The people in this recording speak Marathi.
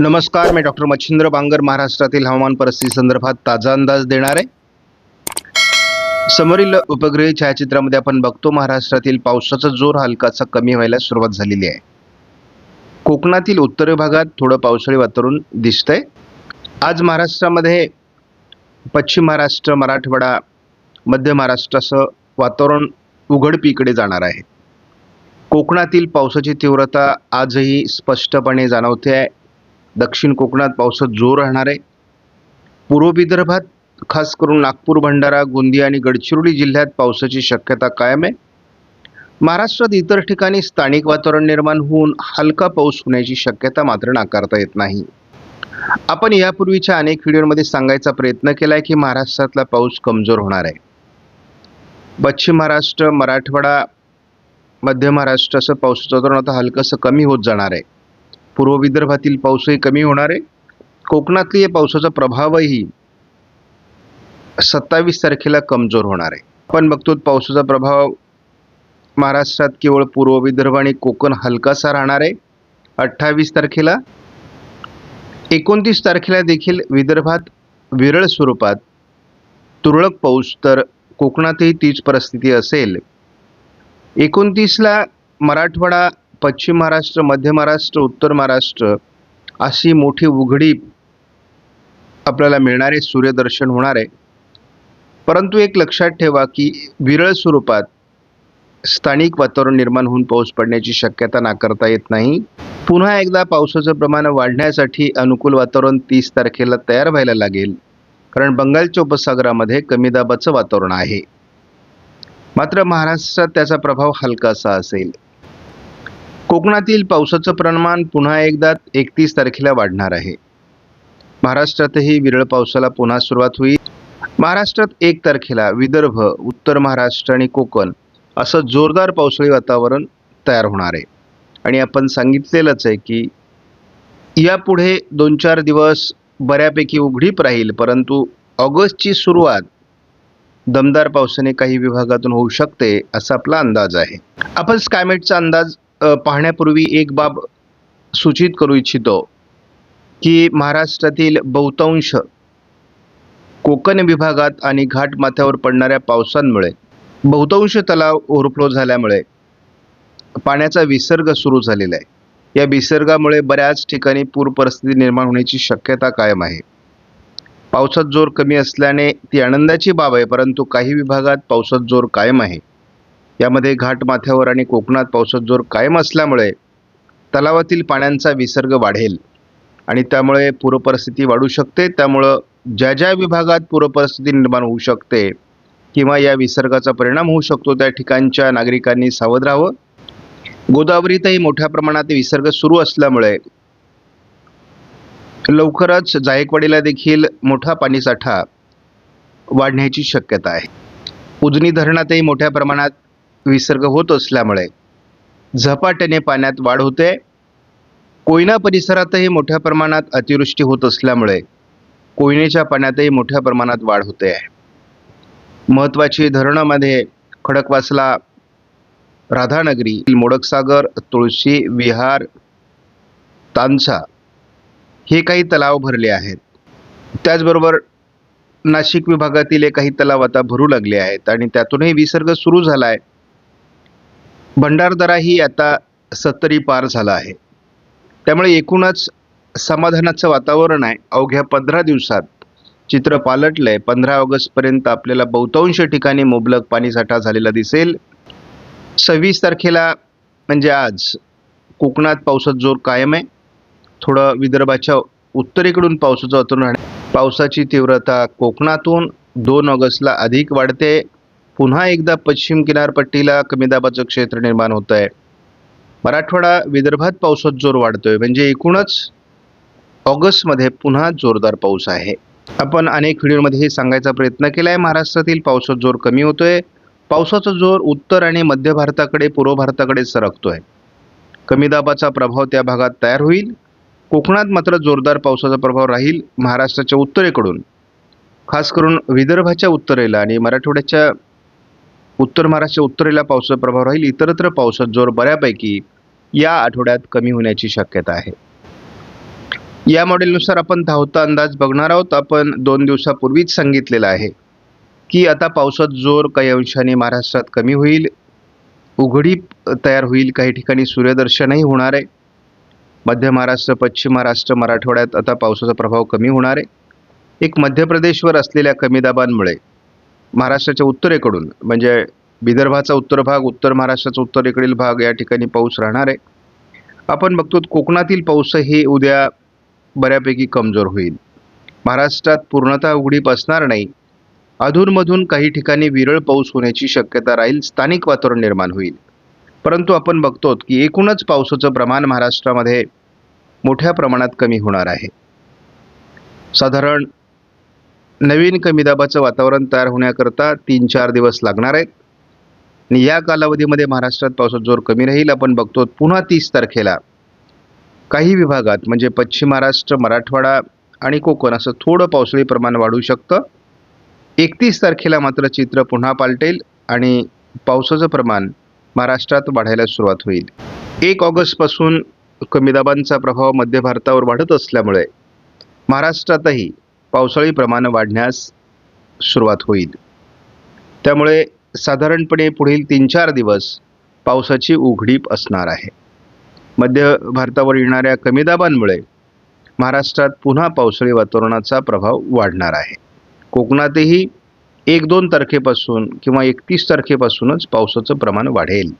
नमस्कार मी डॉक्टर मच्छिंद्र बांगर महाराष्ट्रातील हवामान परिस्थिती संदर्भात ताजा अंदाज देणार आहे. समोरील उपग्रही छायाचित्रामध्ये आपण बघतो महाराष्ट्रातील पावसाचा जोर हलकासा कमी व्हायला सुरुवात झालेली आहे. कोकणातील उत्तर भागात थोडं पावसाळी वातावरण दिसतंय. आज महाराष्ट्रामध्ये पश्चिम महाराष्ट्र मराठवाडा मध्य महाराष्ट्रासह वातावरण उघडपीकडे जाणार आहे. कोकणातील पावसाची तीव्रता आजही स्पष्टपणे जाणवते आहे. दक्षिण कोकणात पावसात जोर राहणार आहे. पूर्व विदर्भात खास करून नागपूर भंडारा गोंदिया आणि गडचिरोली जिल्ह्यात पावसाची शक्यता कायम आहे. महाराष्ट्रात इतर ठिकाणी स्थानिक वातावरण निर्माण होऊन हलका पाऊस होण्याची शक्यता मात्र नाकारता येत नाही. आपण यापूर्वीच्या अनेक व्हिडिओमध्ये सांगायचा प्रयत्न केला आहे की महाराष्ट्रातला पाऊस कमजोर होणार आहे. पश्चिम महाराष्ट्र मराठवाडा मध्य महाराष्ट्राचं पावसाचं वातावरण आता हलकंसं कमी होत जाणार आहे. पूर्व विदर्भातील पाऊसही कमी होणार आहे. कोकणातली या पावसाचा प्रभावही सत्तावीस तारखेला कमजोर होणार आहे. आपण बघतो पावसाचा प्रभाव महाराष्ट्रात केवळ पूर्व विदर्भ आणि कोकण हलकासा राहणार आहे. अठ्ठावीस तारखेला एकोणतीस तारखेला देखील विदर्भात विरळ स्वरूपात तुरळक पाऊस तर कोकणातही तीच परिस्थिती असेल. एकोणतीसला मराठवाडा पश्चिम महाराष्ट्र मध्य महाराष्ट्र उत्तर महाराष्ट्र अशी मोठी उघडी आपल्याला मिळणारे सूर्यदर्शन होणार आहे. परंतु एक लक्षात ठेवा की विरळ स्वरूपात स्थानिक वातावरण निर्माण होऊन पाऊस पडण्याची शक्यता नाकारता येत नाही. पुन्हा एकदा पावसाचं प्रमाण वाढण्यासाठी अनुकूल वातावरण तीस तारखेला तयार व्हायला लागेल. कारण बंगालच्या उपसागरामध्ये कमी दाबाचं वातावरण आहे. मात्र महाराष्ट्रात त्याचा प्रभाव हलकासा असेल. कोकणातील पावसाचं प्रमाण पुन्हा एकदा एकतीस तारखेला वाढणार आहे. महाराष्ट्रातही विरळ पावसाला पुन्हा सुरुवात होईल. महाराष्ट्रात एक तारखेला विदर्भ उत्तर महाराष्ट्र आणि कोकण असं जोरदार पावसाळी वातावरण तयार होणार आहे. आणि आपण सांगितलेलंच आहे की यापुढे दोन चार दिवस बऱ्यापैकी उघडीप राहील परंतु ऑगस्टची सुरुवात दमदार पावसाने काही विभागातून होऊ शकते असा आपला अंदाज आहे. आपण स्कायमेटचा अंदाज पाहण्यापूर्वी एक बाब सूचित करू इच्छितो की महाराष्ट्रातील बहुतांश कोकण विभागात आणि घाटमाथ्यावर पडणाऱ्या पावसांमुळे बहुतांश तलाव ओव्हरफ्लो झाल्यामुळे पाण्याचा विसर्ग सुरू झालेला आहे. या विसर्गामुळे बऱ्याच ठिकाणी पूर परिस्थिती निर्माण होण्याची शक्यता कायम आहे. पावसात जोर कमी असल्याने ती आनंदाची बाब आहे परंतु काही विभागात पावसात जोर कायम आहे. यामध्ये घाटमाथ्यावर आणि कोकणात पावसात जोर कायम असल्यामुळे तलावातील पाण्यांचा विसर्ग वाढेल. आणि त्यामुळे पूरपरिस्थिती वाढू शकते. त्यामुळं ज्या ज्या विभागात पूरपरिस्थिती निर्माण होऊ शकते किंवा या विसर्गाचा परिणाम होऊ शकतो त्या ठिकाणच्या नागरिकांनी सावध राहावं. गोदावरीतही मोठ्या प्रमाणात विसर्ग सुरू असल्यामुळे लवकरच जायकवाडीला देखील मोठा पाणीसाठा वाढण्याची शक्यता आहे. उजनी धरणातही मोठ्या प्रमाणात विसर्ग होत असल्यामुळे झपाट्याने पाण्यात वाढ होते. कोयना परिसरातही मोठ्या प्रमाणात अतिवृष्टी होत असल्यामुळे कोयनेच्या पाण्यातही मोठ्या प्रमाणात वाढ होते. आहे महत्त्वाची धरणामध्ये खडकवासला राधानगरी मोडकसागर तुळशी विहार तानसा हे काही तलाव भरले आहेत. त्याचबरोबर नाशिक विभागातील काही तलाव आता भरू लागले आहेत आणि त्यातूनही विसर्ग सुरू झाला आहे भंडारदराही आता सत्तरी पार झाला आहे. त्यामुळे एकूणच समाधानाचं वातावरण आहे. अवघ्या पंधरा दिवसात चित्र पालटलं आहे पंधरा ऑगस्टपर्यंत आपल्याला बहुतांश ठिकाणी मुबलक पाणीसाठा झालेला दिसेल. सव्वीस तारखेला म्हणजे आज कोकणात पावसात जोर कायम आहे. थोडं विदर्भाच्या उत्तरेकडून पावसाचं वातावरण राहणे पावसाची तीव्रता कोकणातून दोन ऑगस्टला अधिक वाढते. पुन्हा एकदा पश्चिम किनारपट्टीला कमी दाबाचं क्षेत्र निर्माण होत आहे मराठवाडा विदर्भात पावसात जोर वाढतोय म्हणजे एकूणच ऑगस्टमध्ये पुन्हा जोरदार पाऊस आहे. आपण अनेक व्हिडिओमध्ये हे सांगायचा प्रयत्न केला आहे महाराष्ट्रातील पावसाचा जोर कमी होतोय पावसाचा जोर उत्तर आणि मध्य भारताकडे पूर्व भारताकडे सरकतोय. कमी दाबाचा प्रभाव त्या भागात तयार होईल कोकणात मात्र जोरदार पावसाचा प्रभाव राहील महाराष्ट्राच्या उत्तरेकडून. खास करून विदर्भाच्या उत्तरेला आणि मराठवाड्याच्या उत्तर महाराष्ट्र उत्तरेला पावसाचा प्रभाव राहील इतरत्र पावसाचा जोर बऱ्यापैकी या आठवड्यात कमी होण्याची शक्यता आहे. या मॉडेलनुसार आपण धावता अंदाज बघणार आहोत. आपण दोन दिवसापूर्वीच सांगितलेलं आहे की आता पावसात जोर काही अंशाने महाराष्ट्रात कमी होईल उघडी तयार होईल काही ठिकाणी सूर्यदर्शनही होणार आहे. मध्य महाराष्ट्र पश्चिम महाराष्ट्र मराठवाड्यात आता पावसाचा प्रभाव कमी होणार आहे. एक मध्य प्रदेशवर असलेल्या कमी दाबांमुळे महाराष्ट्राच्या उत्तरेकडून म्हणजे विदर्भाचा उत्तर भाग उत्तर महाराष्ट्राचा उत्तरेकडील भाग या ठिकाणी पाऊस राहणार आहे. आपण बघतो कोकणातील पाऊसही उद्या बऱ्यापैकी कमजोर होईल. महाराष्ट्रात पूर्णतः उघडीप असणार नाही. अधूनमधून काही ठिकाणी विरळ पाऊस होण्याची शक्यता राहील स्थानिक वातावरण निर्माण होईल. परंतु आपण बघतो की एकूणच पावसाचं प्रमाण महाराष्ट्रामध्ये मोठ्या प्रमाणात कमी होणार आहे. साधारण नवीन कमी दाबाचं वातावरण तयार होण्याकरता तीन चार दिवस लागणार आहेत. आणि या कालावधीमध्ये महाराष्ट्रात पावसाचा जोर कमी राहील. आपण बघतो पुन्हा तीस तारखेला काही विभागात म्हणजे पश्चिम महाराष्ट्र मराठवाडा आणि कोकण असं थोडं पावसाळी प्रमाण वाढू शकतं. एकतीस तारखेला मात्र चित्र पुन्हा पालटेल आणि पावसाचं प्रमाण महाराष्ट्रात वाढायला सुरुवात होईल. एक ऑगस्टपासून कमी दाबांचा प्रभाव मध्य भारतावर वाढत असल्यामुळे महाराष्ट्रातही पावसाळी प्रमाण वाढण्यास सुरुवात होईल. त्यामुळे साधारणपणे पुढील तीन चार दिवस पावसाची उघडीप असणार आहे. मध्य भारतावर येणाऱ्या कमी दाबांमुळे महाराष्ट्रात पुन्हा पावसाळी वातावरणाचा प्रभाव वाढणार आहे. कोकणातही एक दोन तारखेपासून किंवा एकतीस तारखेपासूनच पावसाचं प्रमाण वाढेल.